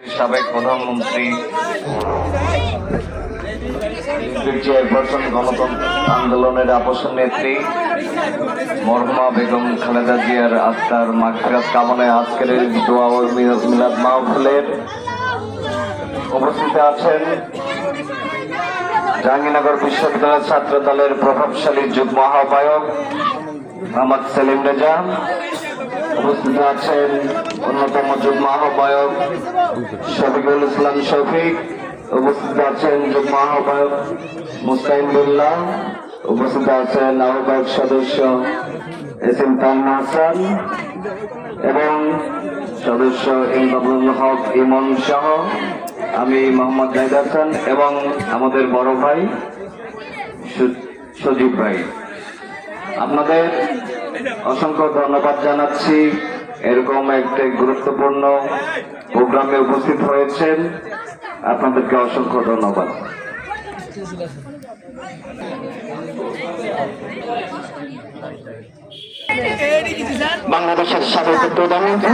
সাবেক প্রধানমন্ত্রী চেয়ারপারসন গণতন্ত্র আন্দোলনের আপসের নেত্রী, মরহুমা বেগম খালেদা জিয়ার আত্মার মাগফিরাত কামনায় আজকের দোয়া ও মিলাদ মাহফিলের উপস্থিত আছেন জাহাঙ্গীরনগর বিশ্ববিদ্যালয়ের ছাত্র দলের প্রভাবশালী যুগ্ম আহ্বায়ক মোহাম্মদ সেলিম রেজা উপস্থিত আছেন অন্যতম যুগ্ম আহ্বায়ক শফিকুল ইসলাম শফিক উপস্থিত আছেন যুগ্ম আহ্বায়ক উপস্থিত আছেন আহ্বায়ক সদস্য এস এম তান্না এবং সদস্য ইমদাদুল হক ইমন সহ আমি মোহাম্মদ জাহিদ হাসান এবং আমাদের বড় ভাই সজীব ভাই। আপনাদের অসংখ্য ধন্যবাদ জানাচ্ছি। এরকম একটি গুরুত্বপূর্ণ প্রোগ্রামে উপস্থিত হয়েছেন। আপনাদেরকে অসংখ্য ধন্যবাদ। বাংলাদেশের সাবেক প্রধানমন্ত্রী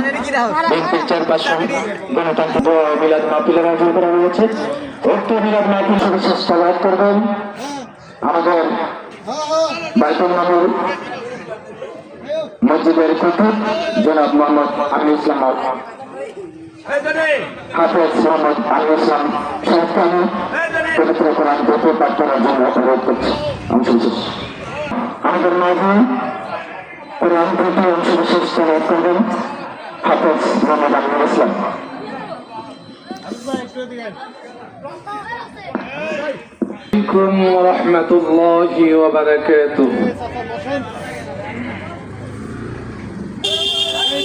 বিএনপির চেয়ারপারসন, গণতন্ত্র মিলাদ মাহফিলের আয়োজন করা হয়েছে উক্ত মিলাদ মাহফিল তলায়ত করবেন আমাদের বাইতুল মসজিদের কুতুব জনাব মোহাম্মদ আমির ইসলাম হাফেজ মোহাম্মদ আমির ইসলাম সাহেবকে আমি পবিত্র কোরআন দুটো পাঠ করার জন্য অনুরোধ করছি অংশ বিশেষ আমাদের মাঝে কোরআন থেকে অংশ বিশেষ তৈরি করবেন হাফেজ মোহাম্মদ আমিনুল ইসলাম عليكم ورحمة الله وبركاته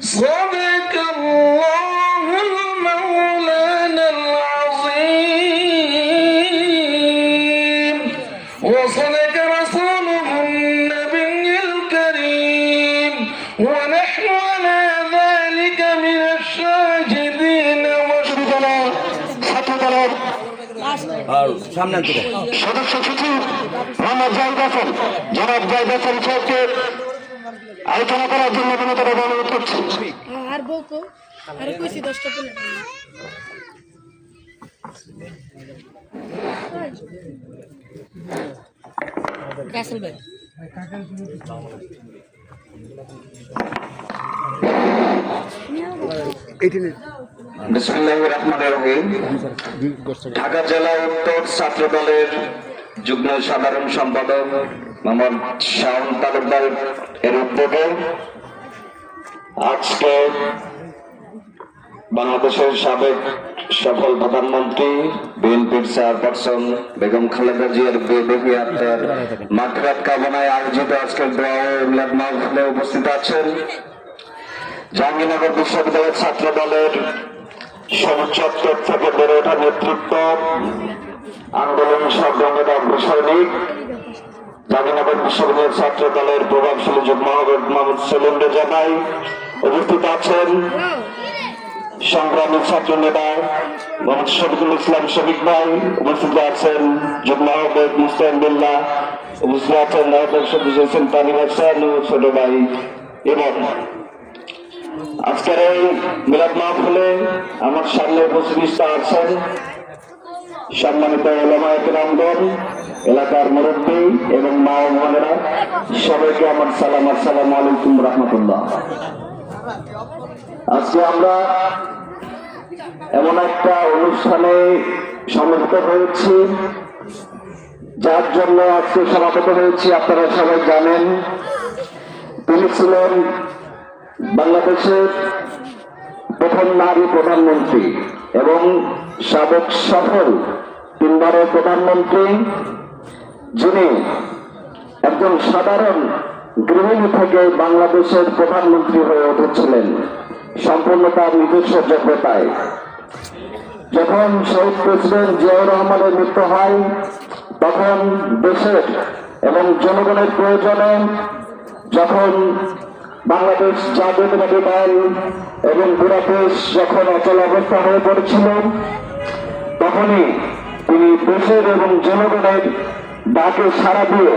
صدق الله المولانا العظيم وصدق رسوله النبي الكريم ونحن على ذلك من الشاهدين والشهداء ছাত্র দলের সদস্য সচিব মোহাম্মদ জাহিদ হাসান জনাব জাহিদ হাসান সাহেবকে আলোচনা করার জন্য বিনোদন অনুরোধ করছি। আর বউকো আরে কইছি দশটা পেলে রাসেল ভাই। ঢাকা জেলা উত্তর ছাত্র দলের যুগ্ম সাধারণ সম্পাদক মোহাম্মদ শাওন তালুকদার এর উদ্যোগে আজকে বাংলাদেশের সাবেক সফল প্রধানমন্ত্রী, বিএনপির চেয়ারপারসন বেগম খালেদা জিয়ার বেদেহী আত্মার মাঠঘাট কামনায় আয়োজিত আজকের দোয়া মাহফিলে উপস্থিত আছেন জাহাঙ্গীরনগর বিশ্ববিদ্যালয়ের ছাত্র দলের সবুজ থেকে বেড়ে ওঠা নেতৃত্ব আন্দোলন সংগ্রামের অগ্রসৈনিক বিশ্ববিদ্যালয়ের ছাত্র দলের প্রভাবশালী যুগ রেজা ভাই উপস্থিত আছেন সংগ্রামী ছাত্র নেতা মোহাম্মদ শফিকুল ইসলাম শফিক ভাই, উপস্থিত আছেন যুগ বিল্লাহ, উপস্থিত আছেন হোসেন ছোট ভাই এবং আজকের এই মিলাদ মাহফিলে আমার সামনে উপস্থিত আছেন। সম্মানিত এলামায়ক রামগণ এলাকার মুরব্বী এবং মা ও বোনেরা, সবাইকে আমার সালাম আসসালামু আলাইকুম রহমতুল্লাহ। আজকে আমরা এমন একটা অনুষ্ঠানে সমবেত হয়েছি, যার জন্য আজকে সমাবেত হয়েছি, আপনারা সবাই জানেন। তিনি ছিলেন বাংলাদেশের প্রথম নারী প্রধানমন্ত্রী এবং সাবেক সফল তিনবারের প্রধানমন্ত্রী, যিনি একজন সাধারণ গৃহিণী থেকে বাংলাদেশের প্রধানমন্ত্রী হয়ে উঠেছিলেন। সম্পূর্ণ তার নিজস্ব যোগ্যতায়। যখন শহীদ প্রেসিডেন্ট জিয়াউর রহমানের মৃত্যু হয়, তখন দেশের এবং জনগণের প্রয়োজনে যখন বাংলাদেশ জাতীয়তাবাদী দল এবং পুরা দেশ যখন অচল অবস্থা হয়ে পড়েছিল, তখনই তিনি দেশের এবং জনগণের ডাকে সাড়া দিয়ে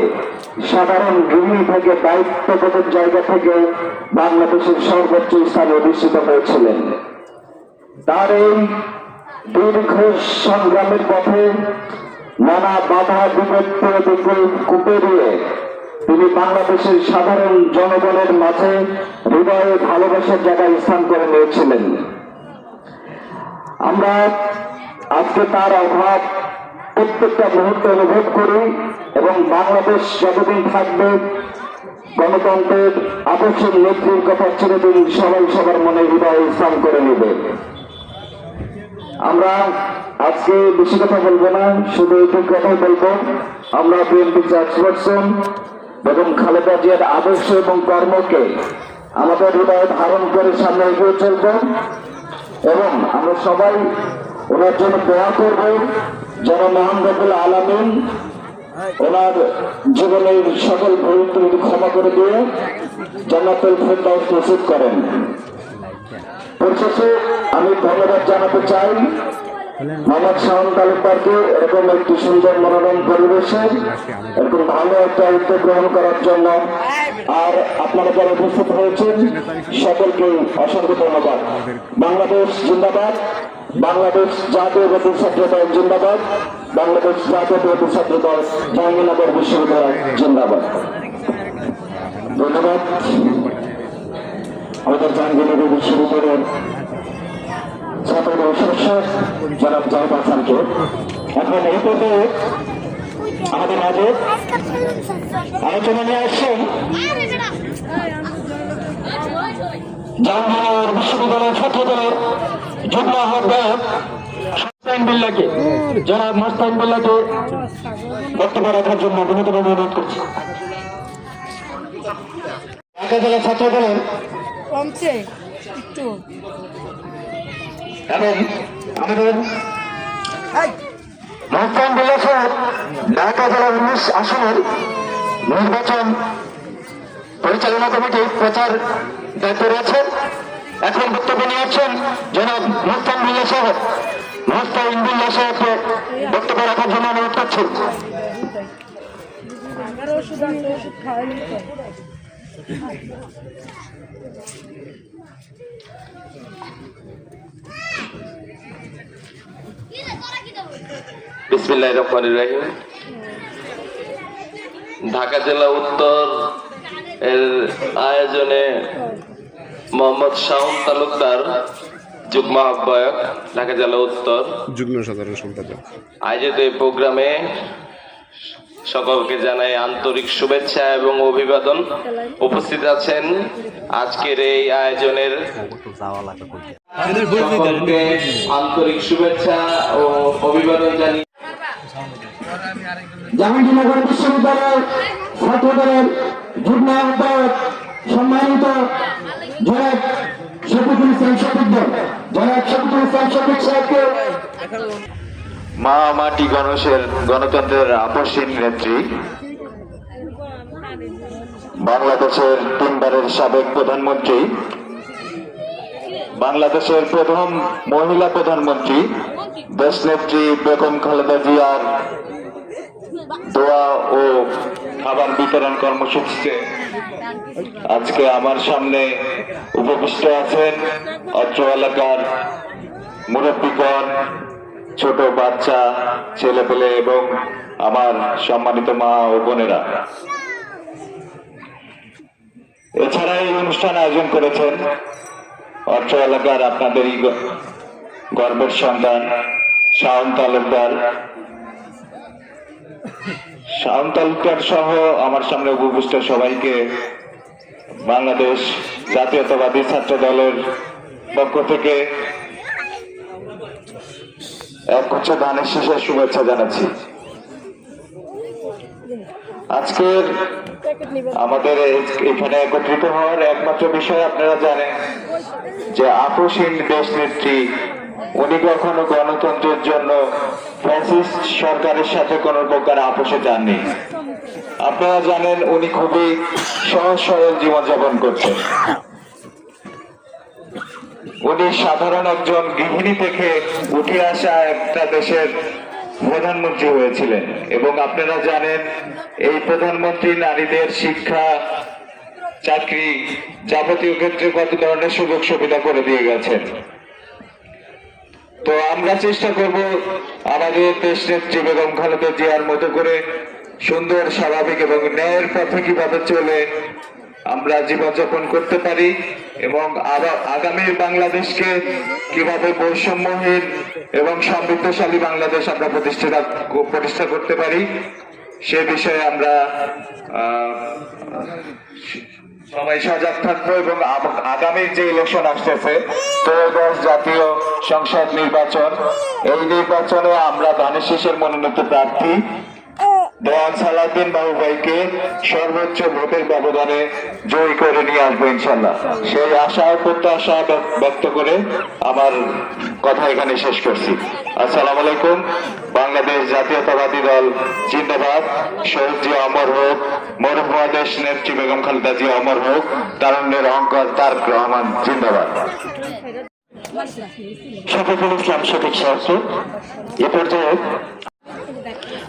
সাধারণ গৃহিণী থেকে দায়িত্ববোধের জায়গা থেকে বাংলাদেশের সর্বোচ্চ স্থানে অধিষ্ঠিত হয়েছিলেন। তার এই দীর্ঘ সংগ্রামের পথে নানা বাধা বিপত্তি কুপে দিয়ে তিনি বাংলাদেশের সাধারণ জনগণের মাঝে হৃদয়ে ভালোবাসার জায়গায় স্থান করে নিয়েছিলেন। আমরা আজকে তার অভাব প্রত্যেকটা মুহূর্তে অনুভব করি এবং বাংলাদেশ যতদিন থাকবে, গণতন্ত্রের আদর্শের নেত্রীর কথা চিরদিন সবাই সবার মনে হৃদয়ে স্থান করে নেবে। আমরা আজকে বেশি কথা বলব না, শুধু একটু কথাই বলব। আমরা বিএনপি চেয়ারপারসন বেগম খালেদা জিয়ার আদর্শ এবং কর্মকে আমাদের হৃদয়ে ধারণ করে সামনে এগিয়ে চলব এবং আমরা সবাই ওনার জন্য দোয়া করব, যেন মহান রবুল আলমিন ওনার জীবনের সকল ভুল ক্ষমা করে দিয়ে জান্নাতুল ফেরদাউস নসিব করেন। পরিশেষে আমি ধন্যবাদ জানাতে চাই। মোহাম্মদ শাহন তালুকদারকে এরকম একটি সুন্দর মনোরম পরিবেশে এরকম ভালো একটা উদ্যোগ গ্রহণ করার জন্য আর আপনারা যারা উপস্থিত হয়েছেন, সকলকে অসংখ্য ধন্যবাদ। বাংলাদেশ জিন্দাবাদ, বাংলাদেশ জাতীয়বাদী ছাত্র দল জিন্দাবাদ, বাংলাদেশ জাতীয়বাদী ছাত্র দল জাহাঙ্গীরনগর বিশ্ববিদ্যালয় জিন্দাবাদ। ধন্যবাদ। আমাদের জাহাঙ্গীরনগর বিশ্ববিদ্যালয়ের ছাত্রদের সদস্য জনাব জাহিদ হাসানকে। এখন এই পর্যায়ে আমাদের মাঝে আলোচনা নিয়ে আসছেন জাহাঙ্গীরনগর বিশ্ববিদ্যালয়ের ছাত্র দলের যুগ্ম আহ্বায়ক মোস্তাইন বিল্লাকে। জনাব মোস্তাইন বিল্লাকে বক্তব্য রাখার জন্য বিনীতভাবে অনুরোধ করছি। ঢাকা জেলা ছাত্র দলের কমছে, একটু। এবং আমাদের মহস্তান বিল্লা সাহেব ঢাকা জেলা উনিশ আসনের নির্বাচন পরিচালনা কমিটির প্রচার দায়িত্ব রয়েছেন এখন বক্তব্য নিয়ে আসছেন জনাব মহস্তান বিল্লা সাহেব মহস্তান বিল্লা সাহেবকে বক্তব্য রাখার জন্য অনুরোধ করছি। আর ওষুধ আছে ওষুধ খাওয়াই বিসমিল্লাহ রহমান রাহিম। ঢাকা জেলা উত্তর এর আয়োজনে মোহাম্মদ শাহন তালুকদার যুগ্ম আহ্বায়ক ঢাকা জেলা উত্তর। যুগ্ম সাধারণ সম্পাদক। আয়োজিত এই প্রোগ্রামে সকলকে জানাই আন্তরিক শুভেচ্ছা এবং অভিবাদন। উপস্থিত আছেন আজকের এই আয়োজনের আন্তরিক শুভেচ্ছা ও অভিবাদন জানিয়ে জাহাঙ্গীরনগর বিশ্ববিদ্যালয়ের ছাত্রদলের যুগ্ম সম্মানিত জনাব শফিকুল ইসলাম শফিক দল। জনাব শফিকুল ইসলাম শফিক সাহেবকে মা মাটি গণেশের গণতন্ত্রের আপসীন নেত্রী। বাংলাদেশের তিনবারের সাবেক প্রধানমন্ত্রী। বাংলাদেশের প্রথম মহিলা প্রধানমন্ত্রী। দেশনেত্রী বেগম খালেদা জিয়ার দোয়া ও খাবার বিতরণ কর্মসূচিতে আজকে আমার সামনে উপবিষ্ট আছেন অত্র এলাকার মুরব্বীগণ ছোট বাচ্চা ছেলে পেলে এবং আমার সম্মানিত মা ও বোনেরা। এছাড়া এই অনুষ্ঠান আয়োজন করেছেন অত্র এলাকার আপনাদেরই গ- গর্বের সন্তান, শাওন তালুকদার। শাওন তালুকদার সহ আমার সামনে উপবিষ্ট সবাইকে বাংলাদেশ জাতীয়তাবাদী ছাত্র দলের পক্ষ থেকে এক গুচ্ছ ধানের শেষের শুভেচ্ছা জানাচ্ছি। আমাদের এখানে একত্রিত হওয়ার একমাত্র বিষয় আপনারা জানেন যে আপসীন দেশ নেত্রী, উনি কখনো গণতন্ত্রের জন্য ফ্যাসিস্ট সরকারের সাথে কোন প্রকার আপোষে যাননি। আপনারা জানেন উনি খুবই সহজ সরল জীবনযাপন করছেন উনি সাধারণ একজন গৃহিণী থেকে উঠে আসা একটা দেশের প্রধানমন্ত্রী হয়েছিলেন। এবং আপনারা জানেন, এই প্রধানমন্ত্রী নারীদের শিক্ষা, চাকরি যাবতীয় ক্ষেত্রে কত ধরনের সুযোগ সুবিধা করে দিয়ে গেছেন। তো আমরা চেষ্টা করব আমাদের দেশ নেত্রী বেগম খালেদা জিয়ার মতো করে সুন্দর, স্বাভাবিক এবং ন্যায়ের পথে কীভাবে চলে আমরা জীবনযাপন করতে পারি এবং আগামী বাংলাদেশকে কীভাবে বৈষম্যহীন এবং সমৃদ্ধশালী বাংলাদেশ আমরা প্রতিষ্ঠা প্রতিষ্ঠা করতে পারি, সে বিষয়ে আমরা সবাই সজাগ থাকব এবং আগামী যে ইলেকশন আসতেছে, ত্রয়োদশ জাতীয় সংসদ নির্বাচন, এই নির্বাচনে আমরা ধানের শীষের মনোনীত প্রার্থী দেওয়ান সালাউদ্দিন বাবু ভাইকে সর্বোচ্চ ভোটের ব্যবধানে জয়ী করে নিয়ে আসব ইনশাল্লাহ সেই আশা ও প্রত্যাশা ব্যক্ত করে আমার কথা এখানে শেষ করছি। আসসালামু আলাইকুম। বাংলাদেশ জাতীয়তাবাদী দল জিন্দাবাদ। শহীদ জিয়া অমর হোক মরহুমা দেশ নেত্রী বেগম খালেদা জিয়া অমর হোক, তারুণ্যের অহংকার তারক রহমান জিন্দাবাদ। শফিকুল ইসলাম শফিক সাহেবকে এ পর্যায়ে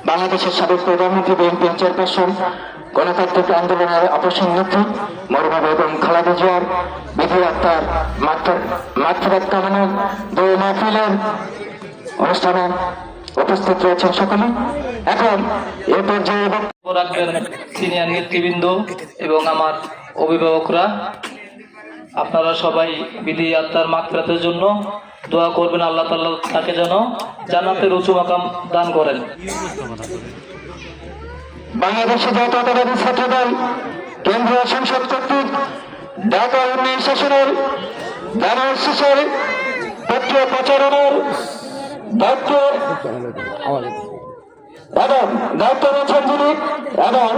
বাংলাদেশের সাবেক প্রধানমন্ত্রী বিএনপি চেয়ারপারসন, গণতান্ত্রিক আন্দোলনের অপসীম নেত্রী মরুমা বেগম খালেদা জিয়ার বিধি আত্মার মাতৃভাত কামনা দুই মাহফিলের অনুষ্ঠানে উপস্থিত রয়েছেন সকলে। এখন এ পর্যায়ে রাখবেন সিনিয়র নেতৃবৃন্দ এবং আমার অভিভাবকরা। আপনারা সবাই বিধি আত্মার মাকফিরাতের জন্য দোয়া করবেন, আল্লাহ তাল্লাহ তাকে যেন জান্নাতের উঁচু মাকাম দান করেন। বাংলাদেশ জাতীয়তাবাদী ছাত্রদল কেন্দ্রীয় সংসদ কর্তৃক ঢাকা উন্নয়ন শাসনের ব্যানার শিশের পত্র প্রচারণের দায়িত্ব এবং দায়িত্ব রয়েছেন যিনি এবং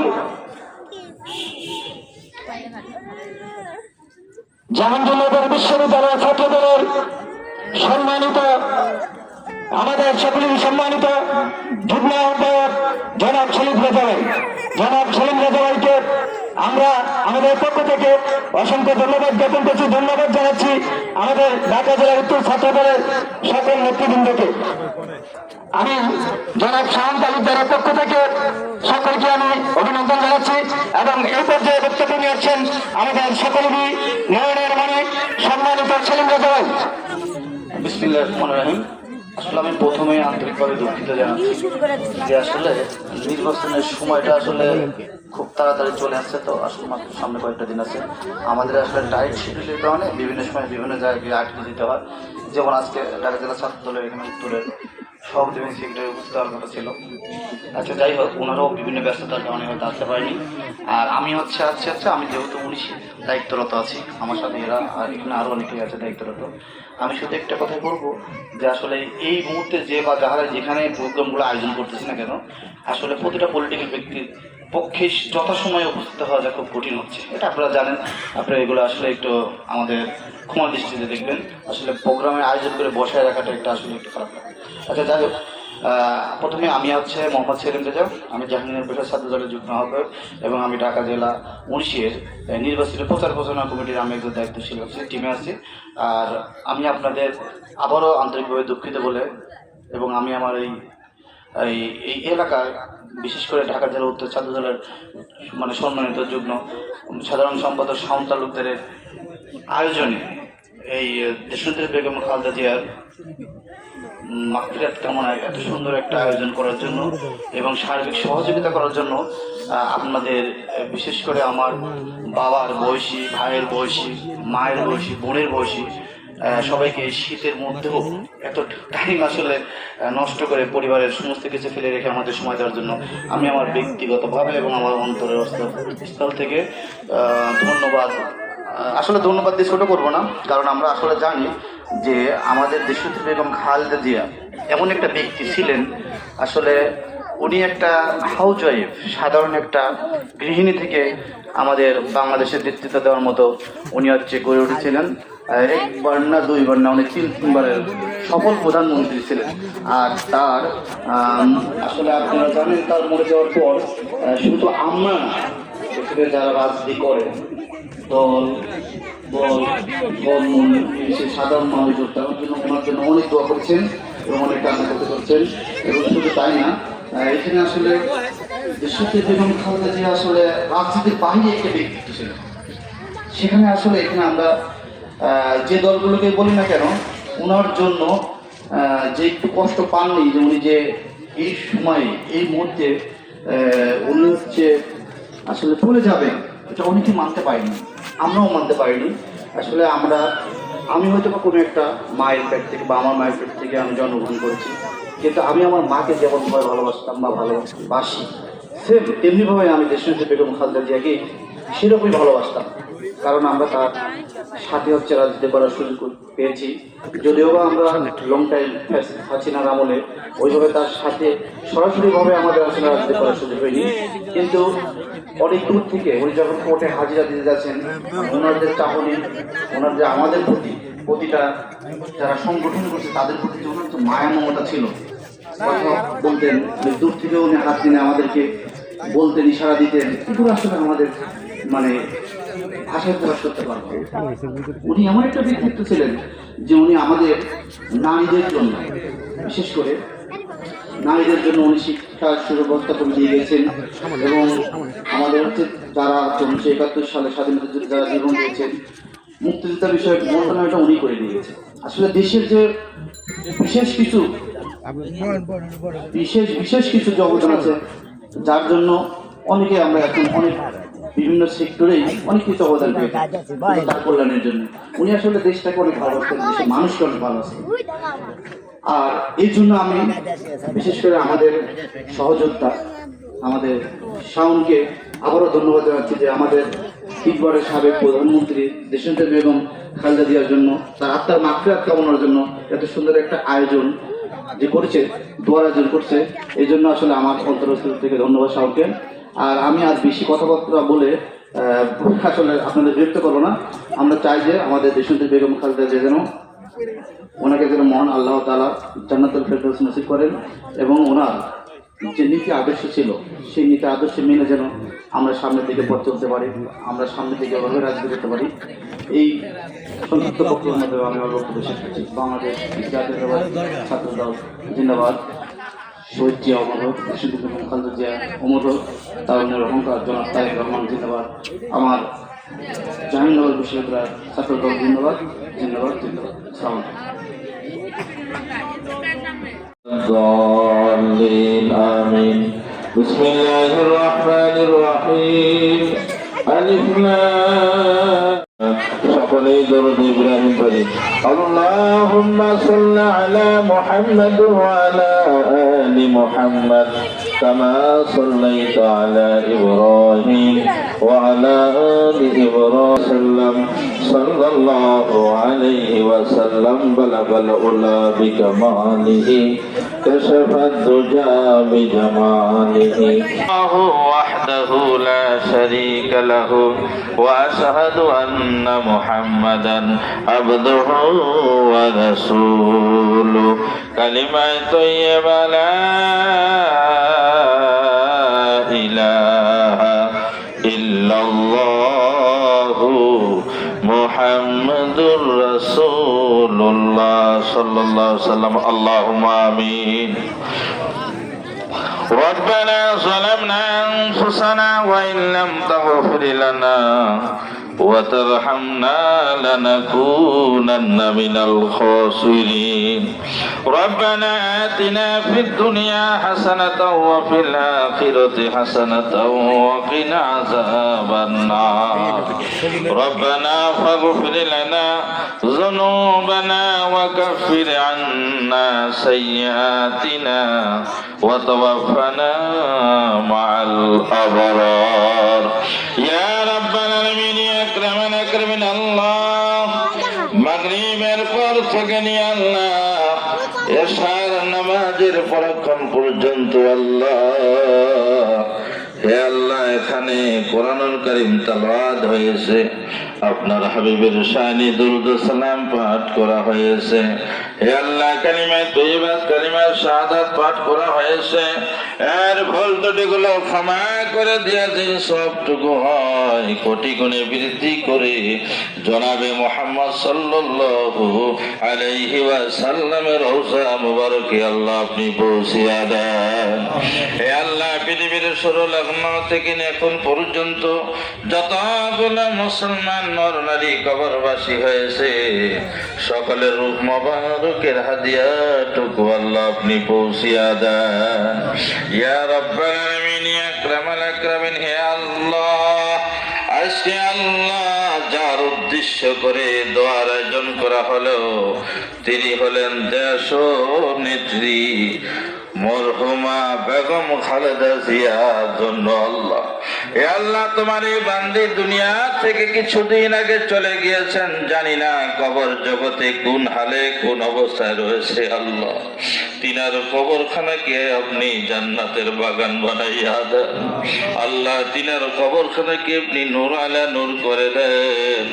জাহাঙ্গীরনগর বিশ্ববিদ্যালয় ছাত্রদলের সম্মানিত, আমাদের সকলের সম্মানিত যুগ্ম আহ্বায়ক জনাব সেলিম রেজাভাই জনাব সেলিম রেজাভাইকে আমরা আমাদের পক্ষ থেকে অসংখ্য ধন্যবাদ জ্ঞাপন করছি, ধন্যবাদ জানাচ্ছি আমাদের ঢাকা জেলা উত্তর ছাত্র দলের সকল নেতৃবৃন্দকে। আমি জনাব শাহান তালুকদারের পক্ষ থেকে সকলকে আমি অভিনন্দন জানাচ্ছি এবং এই পর্যায়ে বক্তব্য নিয়ে আসছেন আমাদের সকলেরই নয়নের মানে সম্মানিত সেলিম রাহিম। আসলে আমি প্রথমে আন্তরিকভাবে দুঃখিত জানাচ্ছি যে আসলে নির্বাচনের সময়টা আসলে খুব তাড়াতাড়ি চলে আসছে তো আসলে মাত্র সামনে কয়েকটা দিন আছে। আমাদের আসলে টাইট শিডিউলের কারণে বিভিন্ন সময় বিভিন্ন জায়গায় আটকে দিতে হয়। যেমন আজকে ঢাকা জেলা ছাত্র এখানে উত্তরের সভাপতি এবং সেক্রেটারি উপস্থিত হওয়ার কথা ছিল। আচ্ছা যাই হোক, ওনারাও বিভিন্ন ব্যস্ততার কারণে হয়তো আসতে পারেনি। আর আমি হচ্ছে আচ্ছা আচ্ছা আমি যেহেতু উনিশ দায়িত্বরত আছি, আমার সাথে এরা আর এখানে আরও অনেকেই আছে দায়িত্বরত। আমি শুধু একটা কথাই বলব যে আসলে এই মুহূর্তে যে বা যারা যেখানে প্রোগ্রামগুলো আয়োজন করতেছি না কেন, আসলে প্রতিটা পলিটিক্যাল ব্যক্তির পক্ষে যথাসময়ে উপস্থিত হওয়া যা খুব কঠিন হচ্ছে। এটা আপনারা জানেন, আপনারা এগুলো আসলে একটু আমাদের ক্ষমা দৃষ্টিতে দেখবেন। আসলে প্রোগ্রামের আয়োজন করে বসায় রাখাটা একটা আসলে একটু খারাপ লাগে। আচ্ছা যাই হোক প্রথমে আমি হচ্ছে মোহাম্মদ সেলিম রেজা আমি জাহাঙ্গীর পেশা ছাত্র দলের যুগ্ম আহ্বায়ক এবং আমি ঢাকা জেলা উনিশের নির্বাচিত প্রচার প্রচারণা কমিটির আমি একজন দায়িত্বশীল আছি টিমে আছি। আর আমি আপনাদের আবারও আন্তরিকভাবে দুঃখিত বলে এবং আমি আমার এই এই এলাকার, বিশেষ করে ঢাকা জেলা উত্তর ছাত্র দলের মানে সম্মানিত যুগ্ম সাধারণ সম্পাদক শাওন তালুকদারের আয়োজনে এই দেশনেত্রী বেগম খালদা জিয়ার মাতৃরাত কামনায় এত সুন্দর একটা আয়োজন করার জন্য এবং সার্বিক সহযোগিতা করার জন্য আপনাদের বিশেষ করে আমার বাবার বয়সী, ভাইয়ের বয়সী, মায়ের বয়সী, বোনের বয়সী সবাইকে শীতের মধ্যেও এত টাইম আসলে নষ্ট করে পরিবারের সমস্ত কিছু ফেলে রেখে আমাদের সময় দেওয়ার জন্য আমি আমার ব্যক্তিগতভাবে এবং আমার অন্তরের স্থল থেকে ধন্যবাদ। আসলে ধন্যবাদ দিয়ে ছোটো করব না, কারণ আমরা আসলে জানি যে আমাদের দেশত্রী বেগম খালেদা জিয়া এমন একটা ব্যক্তি ছিলেন। আসলে উনি একটা হাউজ ওয়াইফ সাধারণ একটা গৃহিণী থেকে আমাদের বাংলাদেশের নেতৃত্ব দেওয়ার মতো উনি হচ্ছে গড়ে উঠেছিলেন। একবার না দুইবার না, উনি তিন তিনবারের সফল প্রধানমন্ত্রী ছিলেন। আর তার আসলে আপনারা জানেন, তার মরে যাওয়ার পর শুধু আমরা যারা রাজনীতি করে, দল বল সে সাধারণ মানুষ তার জন্য ওনার জন্য অনেক দোয়া করছেন এবং অনেক কান্না করতে করছেন এবং শুধু তাই না এখানে আসলে দেশকে বেগম খালেদা জিয়া আসলে রাজনীতির বাইরে একটা ব্যক্তিত্ব ছিল সেখানে আসলে এখানে আমরা যে দলগুলোকে বলি না কেন, ওনার জন্য যে একটু কষ্ট পাননি যে উনি যে এই সময়ে, এই মুহূর্তে উনি হচ্ছে আসলে চলে যাবেন, এটা অনেকে মানতে পারেনি আমরাও মানতে পারিনি। আসলে আমরা, আমি হয়তো বা কোনো একটা মায়ের পেট থেকে বা আমার মায়ের পেট থেকে আমি জন্মগ্রহণ করেছি। কিন্তু আমি আমার মাকে যেমন ভাবে ভালোবাসতাম বা ভালোবাসি সেম তেমনিভাবে আমি দেশনেত্রী বেগম খালদা জিয়াকে সেরকমই ভালোবাসতাম। কারণ আমরা তার সাথে হচ্ছে রাজনীতি করার সুযোগ পেয়েছি। যদিও বা আমরা লং টাইম হাসিনার আমলে ওইভাবে তার সাথে সরাসরিভাবে আমাদের আসলে রাজনীতি করার সুযোগ হয়নি। কিন্তু অনেক দূর থেকে উনি যখন কোর্টে হাজিরা দিতে যাচ্ছেন, ওনার যে চাহনি, ওনার যে আমাদের প্রতি প্রতিটা যারা সংগঠন করছে, তাদের প্রতি যে ওনার মায়া মমতা ছিল, কথা বলতেন দূর থেকে উনি হাত দিনে আমাদেরকে বলতেন, ইশারা দিতেন। এগুলো আসলে আমাদের মানে ভাষায় প্রকাশ করতে পারব। উনি এমন একটা ব্যক্তিত্ব ছিলেন যে উনি আমাদের নারীদের জন্য বিশেষ করে নারীদের জন্য উনি শিক্ষা সুব্যবস্থা করে দিয়ে গেছেন এবং আমাদের হচ্ছে যারা উনিশশো একাত্তর সালে স্বাধীনতা যুদ্ধে যারা জীবন দিয়েছেন মুক্তিযোদ্ধা বিষয়ক মন্ত্রণালয়টা উনি করে দিয়েছেন। আসলে দেশের যে বিশেষ কিছু বিশেষ বিশেষ কিছু অবদান আছে যার জন্য অনেকে আমরা এখন অনেক বিভিন্ন সেক্টরেই অনেক কিছু অবদান পেয়ে থাকি, শুধু তার কল্যাণের জন্য। উনি আসলে দেশটাকে অনেক ভালোবাসতেন দেশের মানুষকে অনেক ভালোবাসতেন আর এই জন্য আমি বিশেষ করে আমাদের সহযোদ্ধা আমাদের শাওনকে আবারও ধন্যবাদ জানাচ্ছি যে আমাদের তিনবারের সাবেক প্রধানমন্ত্রী দেশেন্দ্র বেগম খালেদা জিয়ার জন্য তার আত্মার মাকড়াত কামনার জন্য এত সুন্দর একটা আয়োজন যে করেছে দোয়ার আয়োজন করছে। এই জন্য আসলে আমার অন্তরস্থল থেকে ধন্যবাদ শাওনকে। আর আমি আজ বেশি কথাবার্তা বলে আসলে আপনাদের বিরক্ত করব না। আমরা চাই যে আমাদের দেশেন্দ্র বেগম খালেদা যে যেন ওনাকে যেন মহান আল্লাহ তালা জান্নাতুল ফেরদৌস নসিব করেন এবং ওনার যে নীতি আদর্শ ছিল, সেই নীতি আদর্শ মেনে যেন আমরা সামনের দিকে পথ চলতে পারি, আমরা সামনের দিকে এভাবে রাজনীতি করতে পারি। এই সংক্ষিপ্ত বক্তব্যের আমি আমার বক্তব্য শেষ করছি। বাংলাদেশ জাতীয়তাবাদ ছাত্র দল, জিন্দাবাদ। শহীদ জিয়া অমর হোক দেশবন্ধু বেগম খালেদা জিয়া অমর হোক তারুণের অহংকার জনাব তারেক রহমান জিন্দাবাদ আমার জাহাঙ্গীরনগর বিশ্ববিদ্যালয় ছাত্র দল জিন্দাবাদ জিন্দাবাদ জিন্দাবাদ সালাম الضالين آمين بسم الله الرحمن الرحيم ألف لام সকলে সবাই দরুদ ইব্রাহিম পড়ি আল্লাহুম্মা সাল্লি আলা মুহাম্মাদ ওয়া আলা আলি মুহাম্মাদ كما صليت على إبراهيم وعلى آل إبراهيم صلى الله عليه وسلم. بلغ الأولى بكماله كشف الدجى بجماله. الله وحده لا شريك له. وأشهد أن محمدا عبده ورسوله. كلمة طيبة لا رسول الله صلى الله عليه وسلم اللهم آمين ربنا ظلمنا أنفسنا وإن لم تغفر لنا وترحمنا لنكونن من الخاسرين. ربنا آتنا في الدنيا حسنة وفي الآخرة حسنة وقنا عذاب النار. ربنا فاغفر لنا ذنوبنا وكفر عنا سيئاتنا وتوفنا مع الأبرار. يا رب العالمين يا أكرم আল্লাহ। মাগরিবের পর থেকে নিয়ে আল্লাহ। এশার নামাজের পরক্ষণ পর্যন্ত আল্লাহ। হে আল্লাহ, এখানে কোরআনুল করিম তালাওয়াত হয়েছে। আপনার হাবিবের শানি দুরুদ সালাম পাঠ করা হয়েছে। হে আল্লাহ, কালিমায় তৈবাত কালিমায় শাহাদাত পাঠ করা হয়েছে। এর ভুল ত্রুটিগুলো ক্ষমা করে দিয়েছে সবটুকু হয়, কোটি গুণে বৃদ্ধি করে জনাবে মোহাম্মদ সাল্লাল্লাহু আলাইহি ওয়াসাল্লামের রওজা মুবারকে আল্লাহ আপনি পৌঁছিয়া দেন। হে আল্লাহ পৃথিবীর শুরু লগ্ন থেকে এখন পর্যন্ত যতগুলো মুসলমান নর নারী কবরবাসী হয়েছে, সকলের রূপ মোবারকের হাদিয়াটুকু আল্লাহ আপনি পৌঁছিয়া দেন। ইয়া রব্বাল আলামিন, ইয়া হে আল্লাহ, আজকে আল্লাহ যার উদ্দেশ্য করে দোয়ার আয়োজন করা হলো, তিনি হলেন দেশ নেত্রী। মরহুমা বেগম খালেদা জিয়ার জন্য আল্লাহ। এ আল্লাহ তোমার এই বান্দি দুনিয়া থেকে কিছুদিন আগে চলে গিয়েছেন। জানি না কবর জগতে কোন হালে কোন অবস্থায় রয়েছে আল্লাহ। তিনার কবরখানাকে আপনি জান্নাতের বাগান বানাইয়া দেন। আল্লাহ তিনার কবরখানাকে আপনি নূর আলা নূর করে দেন।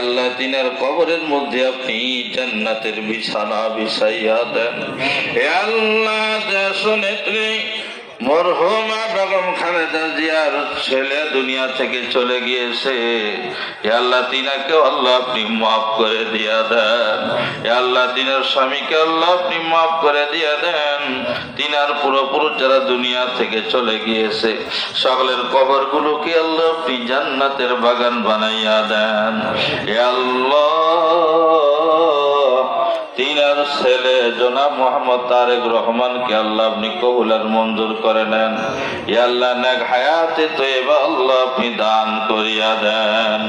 আল্লাহ তিনার কবরের মধ্যে আপনি জান্নাতের বিছানা বিছাইয়া দেন। আল্লাহ দেশ নেত্রী মরহুমা বেগম জিয়ার ছেলে দুনিয়া থেকে চলে গিয়েছে। আল্লাহ আপনি মাফ করে দেন। স্বামীকে মাফ করে দিয়া দেন। যারা দুনিয়া থেকে চলে গিয়েছে, সকলের কবর গুলোকে আল্লাহ আপনি জান্নাতের বাগান বানাইয়া দেন। আল্লাহ! তিনার ছেলে জনাব মোহাম্মদ তারেক রহমানকে আল্লাহ আপনি কবুলার মঞ্জুর করে নেন। ইয়াল্লাহ হায়াতে তো এবার আল্লাহ আপনি দান করিয়া দেন।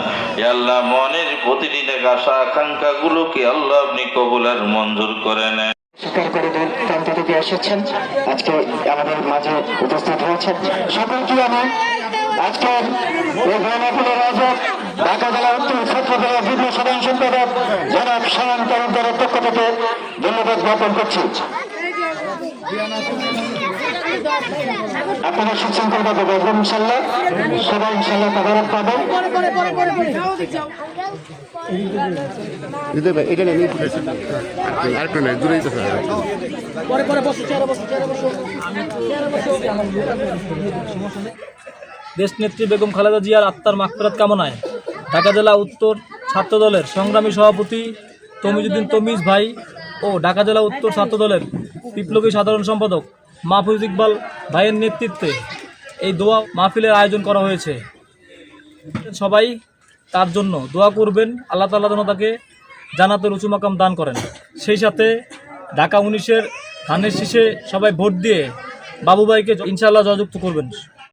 ইয়াল্লাহ মনের প্রতিটি আশা আকাঙ্ক্ষা গুলোকে আল্লাহ আপনি কবুলার মঞ্জুর করে নেন। স্বীকার করে দেন প্রান্ত থেকে এসেছেন। আজকে আমাদের মাঝে উপস্থিত হয়েছেন। সকলকে আমি আজকের এই গণফুলের আয়োজক ঢাকা জেলা উত্তর ছাত্র দলের যুগ্ম সাধারণ সম্পাদক জনাব সায়ন তালুকদারের পক্ষ থেকে ধন্যবাদ জ্ঞাপন করছি। আপনারা সুশৃঙ্খলভাবে ইনশাল্লাহ। সবাই ইনশাল্লাহ তাদের পাবেন। পরে পরে যাও যাও আরেকটু নেই দূরেই তো পরে পরে বসো চেয়ারে বসো চেয়ারে বসো দেশনেত্রী বেগম খালেদা জিয়ার আত্মার মাগফিরাত কামনায় ঢাকা জেলা উত্তর ছাত্র দলের সংগ্রামী সভাপতি তমিজুদ্দিন তমিজ ভাই ও ঢাকা জেলা উত্তর ছাত্র দলের বিপ্লবী সাধারণ সম্পাদক মাহফুজ ইকবাল ভাইয়ের নেতৃত্বে এই দোয়া মাহফিলের আয়োজন করা হয়েছে। সবাই তার জন্য দোয়া করবেন, আল্লাহ তাল্লাহ যেন তাকে জানাতের উঁচু মাকাম দান করেন। সেই সাথে ঢাকা উনিশের ধানের শীষে সবাই ভোট দিয়ে বাবুভাইকে ইনশাআল্লাহ জয়যুক্ত করবেন।